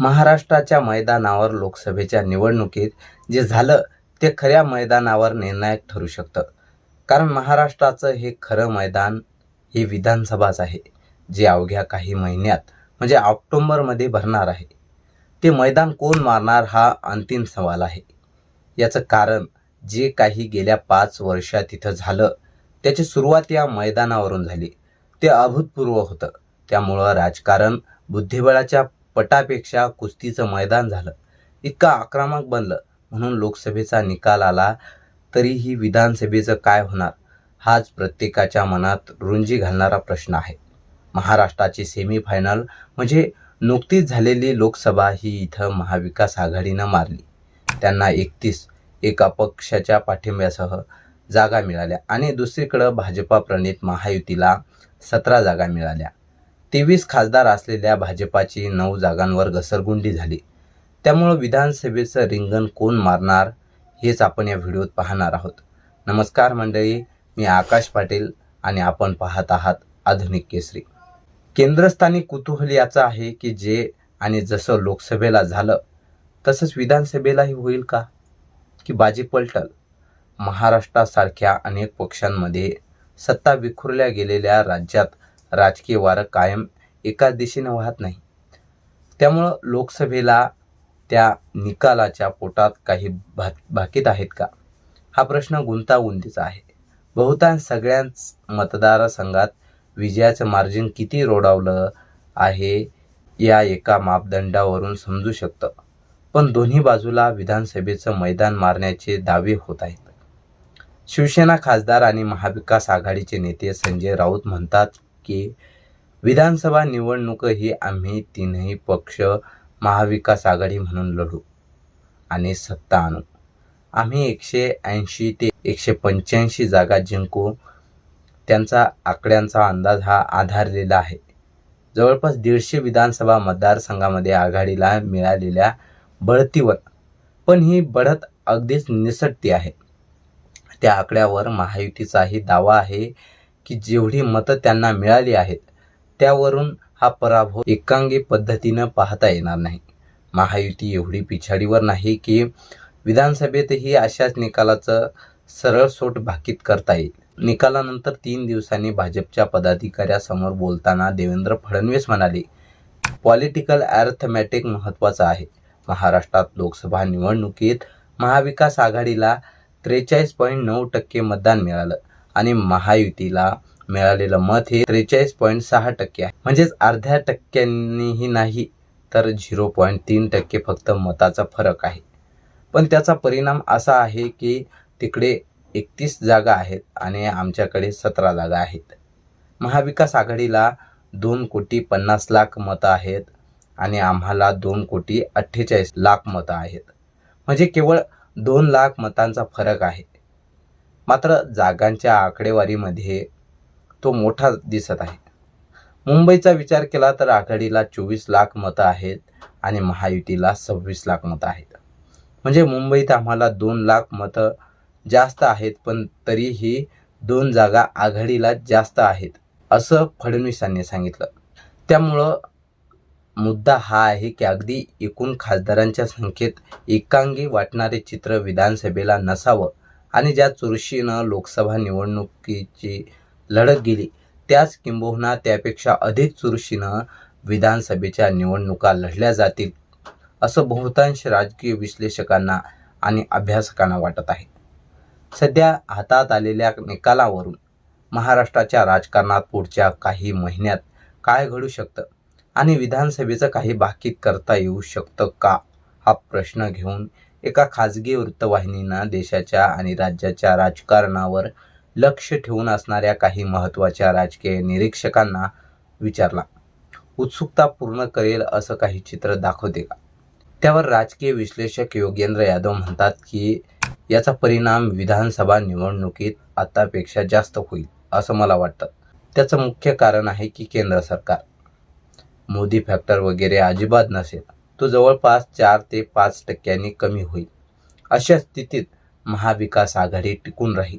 महाराष्ट्राच्या मैदानावर लोकसभेच्या निवडणुकीत जे झालं ते खऱ्या मैदानावर निर्णायक ठरू शकतं. कारण महाराष्ट्राचं हे खरं मैदान हे विधानसभाच आहे जे अवघ्या काही महिन्यात म्हणजे ऑक्टोंबरमध्ये भरणार आहे. ते मैदान कोण मारणार हा अंतिम सवाल आहे. याचं कारण जे काही गेल्या पाच वर्षात तिथं झालं त्याची सुरुवात या मैदानावरून झाली. ते अभूतपूर्व होतं. त्यामुळं राजकारण बुद्धिबळाच्या पटापेक्षा कुस्तीचं मैदान झालं. इतकं आक्रमक बनलं. म्हणून लोकसभेचा निकाल आला तरीही विधानसभेचं काय होणार? हाच प्रत्येकाच्या मनात रुंजी घालणारा प्रश्न आहे. महाराष्ट्राची सेमीफायनल म्हणजे नुकतीच झालेली लोकसभा ही इथं महाविकास आघाडीनं मारली. त्यांना एकतीस एका पक्षाच्या पाठिंब्यासह जागा मिळाल्या आणि दुसरीकडं भाजपा प्रणित महायुतीला सतरा जागा मिळाल्या. तेवीस खासदार असलेल्या भाजपाची नऊ जागांवर घसरगुंडी झाली. त्यामुळं विधानसभेचं रिंगण कोण मारणार हेच आपण या व्हिडिओत पाहणार आहोत. नमस्कार मंडळी मी आकाश पाटील आणि आपण पाहत आहात आधुनिक केसरी. केंद्रस्थानी कुतूहल याचं आहे की जे आणि जसं लोकसभेला झालं तसंच विधानसभेलाही होईल का? की बाजी पलटल? महाराष्ट्रासारख्या अनेक पक्षांमध्ये सत्ता विखुरल्या गेलेल्या राज्यात राजकीय वारं कायम एकाच दिशेने वाहत नाही. त्यामुळं लोकसभेला त्या निकालाच्या पोटात काही भा भाकीत आहेत का? हा प्रश्न गुंतागुंतीचा आहे. बहुतांश सगळ्याच मतदारसंघात विजयाचं मार्जिन किती रोडावलं आहे या एका मापदंडावरून समजू शकतं. पण दोन्ही बाजूला विधानसभेचं मैदान मारण्याचे दावे होत आहेत. शिवसेना खासदार आणि महाविकास आघाडीचे नेते संजय राऊत म्हणतात की विधानसभा निवडणूकही आम्ही तीनही पक्ष महाविकास आघाडी म्हणून लढू आणि सत्ता आणू. आम्ही एकशे ऐंशी ते एकशे पंच्याऐंशी जागा जिंकू. त्यांचा आकड्यांचा अंदाज हा आधारलेला आहे. जवळपास दीडशे विधानसभा मतदारसंघामध्ये आघाडीला मिळालेल्या बढतीवर पण ही बढत अगदीच निसटती आहे. त्या आकड्यावर महायुतीचाही दावा आहे. की जेवढी मतं त्यांना मिळाली आहेत त्यावरून हा पराभव एकांगी पद्धतीनं पाहता येणार नाही. महायुती एवढी पिछाडीवर नाही की विधानसभेतही अशाच निकालाचं सरळ सोट भाकीत करता येईल. निकालानंतर तीन दिवसांनी भाजपच्या पदाधिकाऱ्यासमोर बोलताना देवेंद्र फडणवीस म्हणाले पॉलिटिकल अर्थमॅटिक महत्त्वाचं आहे. महाराष्ट्रात लोकसभा निवडणुकीत महाविकास आघाडीला त्रेचाळीस पॉईंट नऊ टक्के मतदान मिळालं. आणि महायुतीला मिळालेलं मत हे त्रेचाळीस पॉईंट सहा टक्के आहे. म्हणजेच अर्ध्या टक्क्यांनीही नाही तर झिरो पॉईंट तीन टक्के फक्त मताचा फरक आहे. पण त्याचा परिणाम असा आहे की तिकडे एकतीस जागा आहेत आणि आमच्याकडे सतरा जागा आहेत. महाविकास आघाडीला दोन कोटी पन्नास लाख मतं आहेत आणि आम्हाला दोन कोटी अठ्ठेचाळीस लाख मतं आहेत. म्हणजे केवळ दोन लाख मतांचा फरक आहे. मात्र जागांच्या आकडेवारीमध्ये तो मोठा दिसत आहे. मुंबईचा विचार केला तर आघाडीला चोवीस लाख मतं आहेत आणि महायुतीला सव्वीस लाख मतं आहेत. म्हणजे मुंबईत आम्हाला दोन लाख मतं जास्त आहेत पण तरीही दोन जागा आघाडीला जास्त आहेत असं फडणवीसांनी सांगितलं. त्यामुळं मुद्दा हा आहे की अगदी एकूण खासदारांच्या संख्येत एकांगी वाटणारे चित्र विधानसभेला नसावं आणि ज्या चुरशीनं लोकसभा निवडणुकीची लढत गेली त्याच किंबहुना त्यापेक्षा अधिक चुरशीनं विधानसभेच्या निवडणुका लढल्या जातील असं बहुतांश राजकीय विश्लेषकांना आणि अभ्यासकांना वाटत आहे. सध्या हातात आलेल्या निकालावरून महाराष्ट्राच्या राजकारणात पुढच्या काही महिन्यात काय घडू शकतं आणि विधानसभेचं काही बाकी करता येऊ शकतं का हा प्रश्न घेऊन एका खाजगी वृत्तवाहिनीनं देशाच्या आणि राज्याच्या राजकारणावर लक्ष ठेवून असणाऱ्या काही महत्त्वाच्या राजकीय निरीक्षकांना विचारला उत्सुकता पूर्ण करेल असं काही चित्र दाखवते का? त्यावर राजकीय विश्लेषक योगेंद्र यादव म्हणतात की याचा परिणाम विधानसभा निवडणुकीत आतापेक्षा जास्त होईल असं मला वाटतं. त्याचं मुख्य कारण आहे की केंद्र सरकार. मोदी फॅक्टर वगैरे अजिबात नसेल. तो जवळपास चार ते पाच टक्क्यांनी कमी होईल. अशा स्थितीत महाविकास आघाडी टिकून राहील.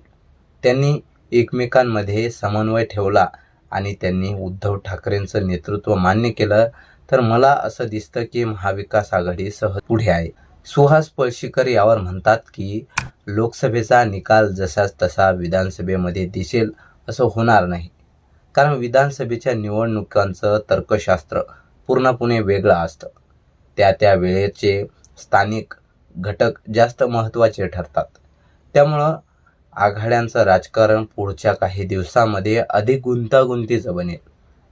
त्यांनी एकमेकांमध्ये समन्वय ठेवला आणि त्यांनी उद्धव ठाकरेंचं नेतृत्व मान्य केलं तर मला असं दिसतं की महाविकास आघाडी सहज पुढे आहे. सुहास पळशीकर यावर म्हणतात की लोकसभेचा निकाल जसाच तसा विधानसभेमध्ये दिसेल असं होणार नाही. कारण विधानसभेच्या निवडणुकांचं तर्कशास्त्र पूर्णपणे वेगळं असतं. त्या त्या वेळेचे स्थानिक घटक जास्त महत्त्वाचे ठरतात. त्यामुळं आघाड्यांचं राजकारण पुढच्या काही दिवसामध्ये अधिक गुंतागुंतीचं बनेल.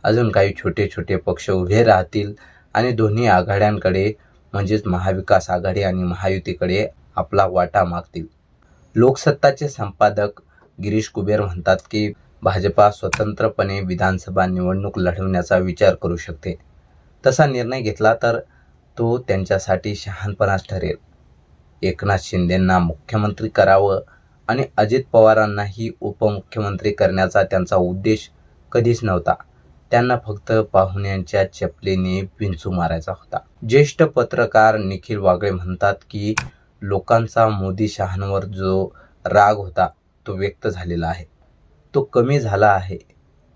अजून काही छोटे छोटे पक्ष उभे राहतील आणि दोन्ही आघाड्यांकडे म्हणजेच महाविकास आघाडी आणि महायुतीकडे आपला वाटा मागतील. लोकसत्ताचे संपादक गिरीश कुबेर म्हणतात की भाजपा स्वतंत्रपणे विधानसभा निवडणूक लढवण्याचा विचार करू शकते. तसा निर्णय घेतला तर तो त्यांच्यासाठी शहाणपणाच ठरेल. एकनाथ शिंदेंना मुख्यमंत्री करावं आणि अजित पवारांनाही उपमुख्यमंत्री करण्याचा त्यांचा उद्देश कधीच नव्हता. त्यांना फक्त पाहुण्यांच्या चपलीने पिंचू मारायचा होता. ज्येष्ठ पत्रकार निखिल वागळे म्हणतात की लोकांचा मोदी शहांवर जो राग होता तो व्यक्त झालेला आहे. तो कमी झाला आहे.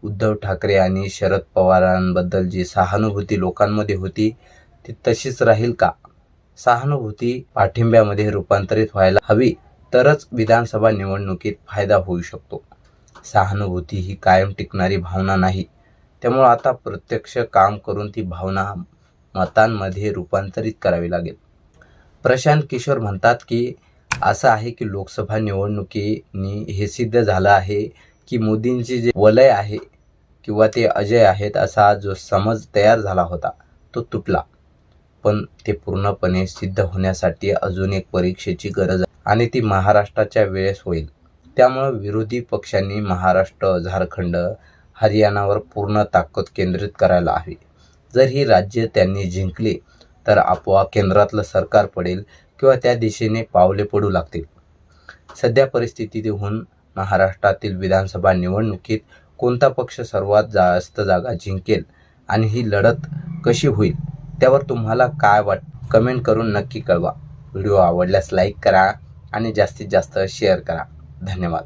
उद्धव ठाकरे आणि शरद पवारांबद्दल जी सहानुभूती लोकांमध्ये होती ती तशीच राहील का? सहानुभूती पाठिंब्यामध्ये रूपांतरित व्हायला हवी तरच विधानसभा निवडणुकीत फायदा होऊ शकतो. सहानुभूती ही कायम टिकणारी भावना नाही. त्यामुळं आता प्रत्यक्ष काम करून ती भावना मतांमध्ये रूपांतरित करावी लागेल. प्रशांत किशोर म्हणतात की असं आहे की लोकसभा निवडणुकीनी हे सिद्ध झालं आहे की मोदींचे जे वलय आहे किंवा ते अजय आहेत असा जो समज तयार झाला होता तो तुटला. पण ते पूर्णपणे सिद्ध होण्यासाठी अजून एक परीक्षेची गरज आहे. आणि ती महाराष्ट्राच्या वेळेस होईल. त्यामुळं विरोधी पक्षांनी महाराष्ट्र झारखंड हरियाणावर पूर्ण ताकद केंद्रित करायला हवी. जर ही राज्य त्यांनी जिंकली तर आपोआप केंद्रातलं सरकार पडेल किंवा त्या दिशेने पावले पडू लागतील. सध्या परिस्थितीतून महाराष्ट्रातील विधानसभा निवडणुकीत कोणता पक्ष सर्वात जास्त जागा जिंकेल आणि ही लढत कशी होईल? त्यावर तुम्हाला काय वाट कमेंट करून नक्की कळवा. व्हिडिओ आवडल्यास लाईक करा आणि जास्तीत जास्त शेअर करा. धन्यवाद.